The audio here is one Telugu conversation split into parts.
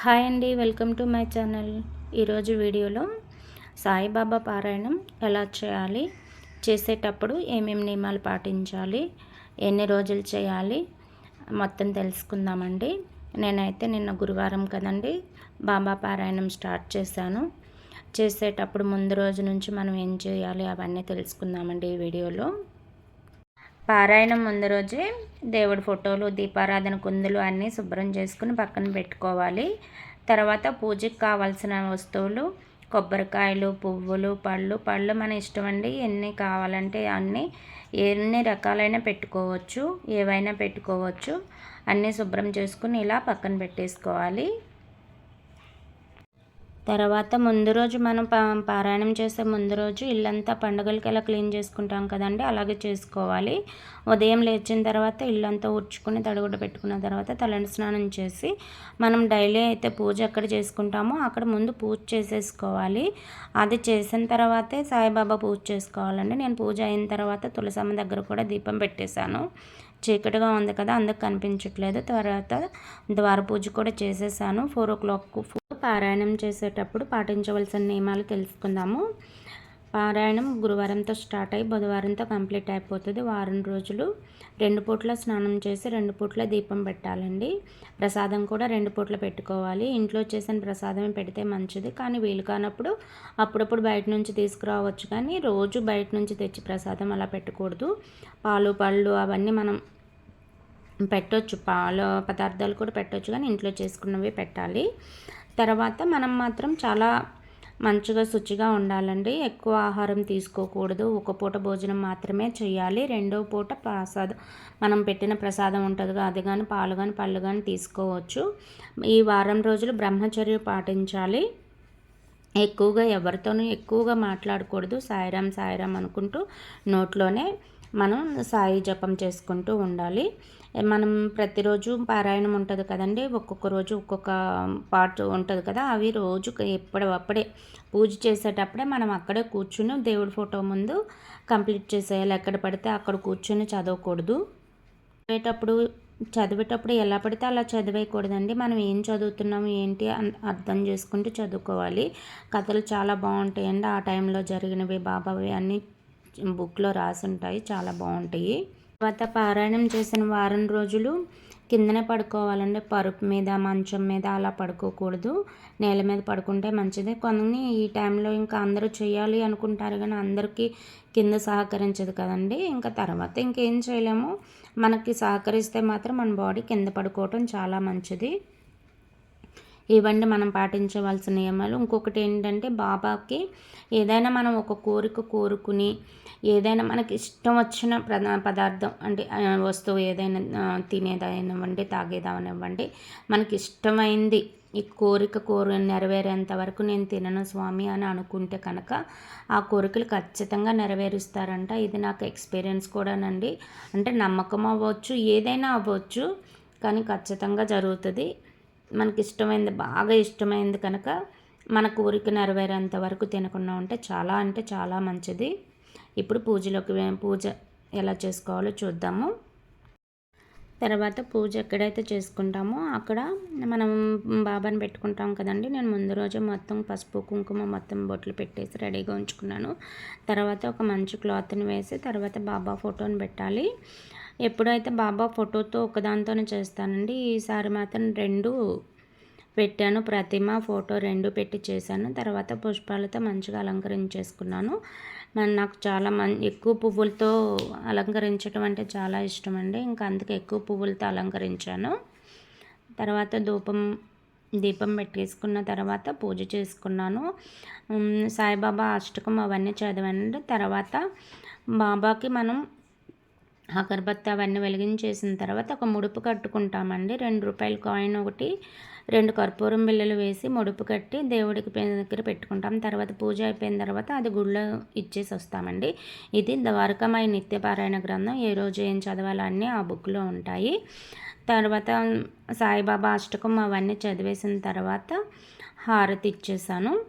హాయ్ అండి వెల్కమ్ టు మై ఛానల్. ఈరోజు వీడియోలో సాయిబాబా పారాయణం ఎలా చేయాలి చేసేటప్పుడు ఏమేమి నియమాలు పాటించాలి ఎన్ని రోజులు చేయాలి మొత్తం తెలుసుకుందామండి. నేనైతే నిన్న గురువారం కదండి బాబా పారాయణం స్టార్ట్ చేశాను. చేసేటప్పుడు ముందు రోజు నుంచి మనం ఏం చేయాలి అవన్నీ తెలుసుకుందామండి ఈ వీడియోలో. పారాయణం ముందు రోజే దేవుడి ఫోటోలు దీపారాధన కుందులు అన్నీ శుభ్రం చేసుకుని పక్కన పెట్టుకోవాలి. తర్వాత పూజకి కావాల్సిన వస్తువులు కొబ్బరికాయలు పువ్వులు పళ్ళు పళ్ళు మన ఇష్టం అండి. ఎన్ని కావాలంటే అన్నీ ఎన్ని రకాలైన పెట్టుకోవచ్చు ఏవైనా పెట్టుకోవచ్చు. అన్నీ శుభ్రం చేసుకుని ఇలా పక్కన పెట్టేసుకోవాలి. తర్వాత ముందు రోజు మనం పారాయణం చేసే ముందు రోజు ఇల్లంతా పండుగలకి ఎలా క్లీన్ చేసుకుంటాం కదండి అలాగే చేసుకోవాలి. ఉదయం లేచిన తర్వాత ఇల్లంతా ఉడ్చుకుని తడుగుడ పెట్టుకున్న తర్వాత తలని స్నానం చేసి మనం డైలీ అయితే పూజ ఎక్కడ చేసుకుంటామో అక్కడ ముందు పూజ చేసేసుకోవాలి. అది చేసిన తర్వాతే సాయిబాబా పూజ చేసుకోవాలండి. నేను పూజ అయిన తర్వాత తులసమ్మ దగ్గర కూడా దీపం పెట్టేశాను. చీకటిగా ఉంది కదా అందుకు కనిపించట్లేదు. తర్వాత ద్వార పూజ కూడా చేసేసాను. ఫోర్ ఓ క్లాక్ పారాయణం చేసేటప్పుడు పాటించవలసిన నియమాలు తెలుసుకుందాము. పారాయణం గురువారంతో స్టార్ట్ అయ్యి బుధవారంతో కంప్లీట్ అయిపోతుంది. వారం రోజులు రెండు పూట్ల స్నానం చేసి రెండు పూట్ల దీపం పెట్టాలండి. ప్రసాదం కూడా రెండు పూట్ల పెట్టుకోవాలి. ఇంట్లో చేసిన ప్రసాదమే పెడితే మంచిది. కానీ వీలు కానప్పుడు అప్పుడప్పుడు బయట నుంచి తీసుకురావచ్చు. కానీ రోజు బయట నుంచి తెచ్చి ప్రసాదం అలా పెట్టకూడదు. పాలు పళ్ళు అవన్నీ మనం పెట్టవచ్చు పాల పదార్థాలు కూడా పెట్టవచ్చు కానీ ఇంట్లో చేసుకున్నవి పెట్టాలి. తర్వాత మనం మాత్రం చాలా మంచిగా శుచిగా ఉండాలండి. ఎక్కువ ఆహారం తీసుకోకూడదు. ఒక పూట భోజనం మాత్రమే చేయాలి. రెండో పూట ప్రసాదం మనం పెట్టిన ప్రసాదం ఉంటుందిగా అది కానీ పాలు కానీ పళ్ళు కానీ తీసుకోవచ్చు. ఈ వారం రోజులు బ్రహ్మచర్య పాటించాలి. ఎక్కువగా ఎవరితోనూ ఎక్కువగా మాట్లాడకూడదు. సాయిరాం సాయిరాం అనుకుంటూ నోట్లోనే మనం సాయి జపం చేసుకుంటూ ఉండాలి. మనం ప్రతిరోజు పారాయణం ఉంటుంది కదండి ఒక్కొక్క రోజు ఒక్కొక్క పార్ట్ ఉంటుంది కదా అవి రోజు ఎప్పుడప్పుడే పూజ చేసేటప్పుడే మనం అక్కడే కూర్చుని దేవుడి ఫోటో ముందు కంప్లీట్ చేసేయాలి. ఎక్కడ పడితే అక్కడ కూర్చొని చదవకూడదు. చదివేటప్పుడు చదివేటప్పుడు ఎలా పడితే అలా చదివేయకూడదండి. మనం ఏం చదువుతున్నాము ఏంటి అర్థం చేసుకుంటూ చదువుకోవాలి. కథలు చాలా బాగుంటాయండి. ఆ టైంలో జరిగినవి బాబావి అన్నీ బుక్లో రాసి ఉంటాయి చాలా బాగుంటాయి తర్వాత పారాయణం చేసిన వారం రోజులు కిందనే పడుకోవాలండి. పరుపు మీద మంచం మీద అలా పడుకోకూడదు. నేల మీద పడుకుంటే మంచిది. కొన్ని ఈ టైంలో ఇంకా అందరూ చేయాలి అనుకుంటారు కానీ అందరికీ కింద సహకరించదు కదండి. ఇంకా తర్వాత ఇంకేం చేయలేము. మనకి సహకరిస్తే మాత్రం మన బాడీ కింద పడుకోవటం చాలా మంచిది. ఇవన్నీ మనం పాటించవలసిన నియమాలు. ఇంకొకటి ఏంటంటే బాబాకి ఏదైనా మనం ఒక కోరిక కోరుకుని ఏదైనా మనకి ఇష్టం వచ్చిన పదార్థం అంటే వస్తువు ఏదైనా తినేదైనవ్వండి తాగేదానివ్వండి మనకి ఇష్టమైంది ఈ కోరిక కోరు నెరవేరేంత వరకు నేను తినను స్వామి అని అనుకుంటే కనుక ఆ కోరికలు ఖచ్చితంగా నెరవేరుస్తారంట. ఇది నాకు ఎక్స్పీరియన్స్ కూడానండి. అంటే నమ్మకం అవ్వచ్చు ఏదైనా అవ్వచ్చు కానీ ఖచ్చితంగా జరుగుతుంది. మనకి ఇష్టమైంది బాగా ఇష్టమైంది కనుక మన కోరిక నెరవేరేంత వరకు తినకుండా ఉంటే చాలా అంటే చాలా మంచిది. ఇప్పుడు పూజలోకి పూజ ఎలా చేసుకోవాలో చూద్దాము. తర్వాత పూజ ఎక్కడైతే చేసుకుంటామో అక్కడ మనం బాబాని పెట్టుకుంటాం కదండి. నేను ముందు రోజు మొత్తం పసుపు కుంకుమ మొత్తం బొట్లు పెట్టేసి రెడీగా ఉంచుకున్నాను. తర్వాత ఒక మంచి క్లాత్ని వేసి తర్వాత బాబా ఫోటోని పెట్టాలి. ఎప్పుడైతే బాబా ఫోటోతో ఒకదాంతోనే చేస్తానండి ఈసారి మాత్రం రెండు పెట్టాను. ప్రతిమ ఫోటో రెండు పెట్టి చేశాను. తర్వాత పుష్పాలతో మంచిగా అలంకరించేసుకున్నాను. నాకు చాలా మం ఎక్కువ పువ్వులతో అలంకరించడం అంటే చాలా ఇష్టం అండి ఇంకా అందుకే ఎక్కువ పువ్వులతో అలంకరించాను. తర్వాత ధూపం దీపం పెట్టేసుకున్న తర్వాత పూజ చేసుకున్నాను. సాయిబాబా అష్టకం అవన్నీ చదివాను తర్వాత బాబాకి మనం అగరబత్తి అవన్నీ వెలిగించేసిన తర్వాత ఒక ముడుపు కట్టుకుంటామండి. రెండు రూపాయల కాయిన్ ఒకటి రెండు కర్పూరం బిళ్ళలు వేసి ముడుపు కట్టి దేవుడికి దగ్గర పెట్టుకుంటాం. తర్వాత పూజ అయిపోయిన తర్వాత అది గుళ్ళో ఇచ్చేసి వస్తామండి. ఇది ద్వారకమై నిత్యపారాయణ గ్రంథం. ఏ రోజు ఏం చదవాలన్నీ ఆ బుక్లో ఉంటాయి. తర్వాత సాయిబాబా అష్టకం అవన్నీ చదివేసిన తర్వాత హారతి ఇచ్చేసాను.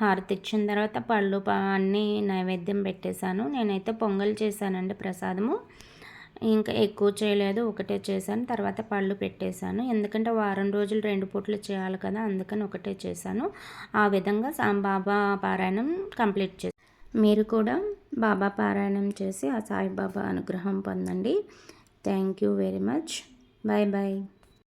హారతి ఇచ్చిన తర్వాత పళ్ళు అన్నీ నైవేద్యం పెట్టేశాను. నేనైతే పొంగల్ చేశానండి ప్రసాదము. ఇంకా ఎక్కువ చేయలేదు ఒకటే చేశాను. తర్వాత పళ్ళు పెట్టేశాను. ఎందుకంటే వారం రోజులు రెండు పూటలు చేయాలి కదా అందుకని ఒకటే చేశాను. ఆ విధంగా బాబా పారాయణం కంప్లీట్ చేసి మీరు కూడా బాబా పారాయణం చేసి ఆ సాయిబాబా అనుగ్రహం పొందండి. Thank you very much. Bye bye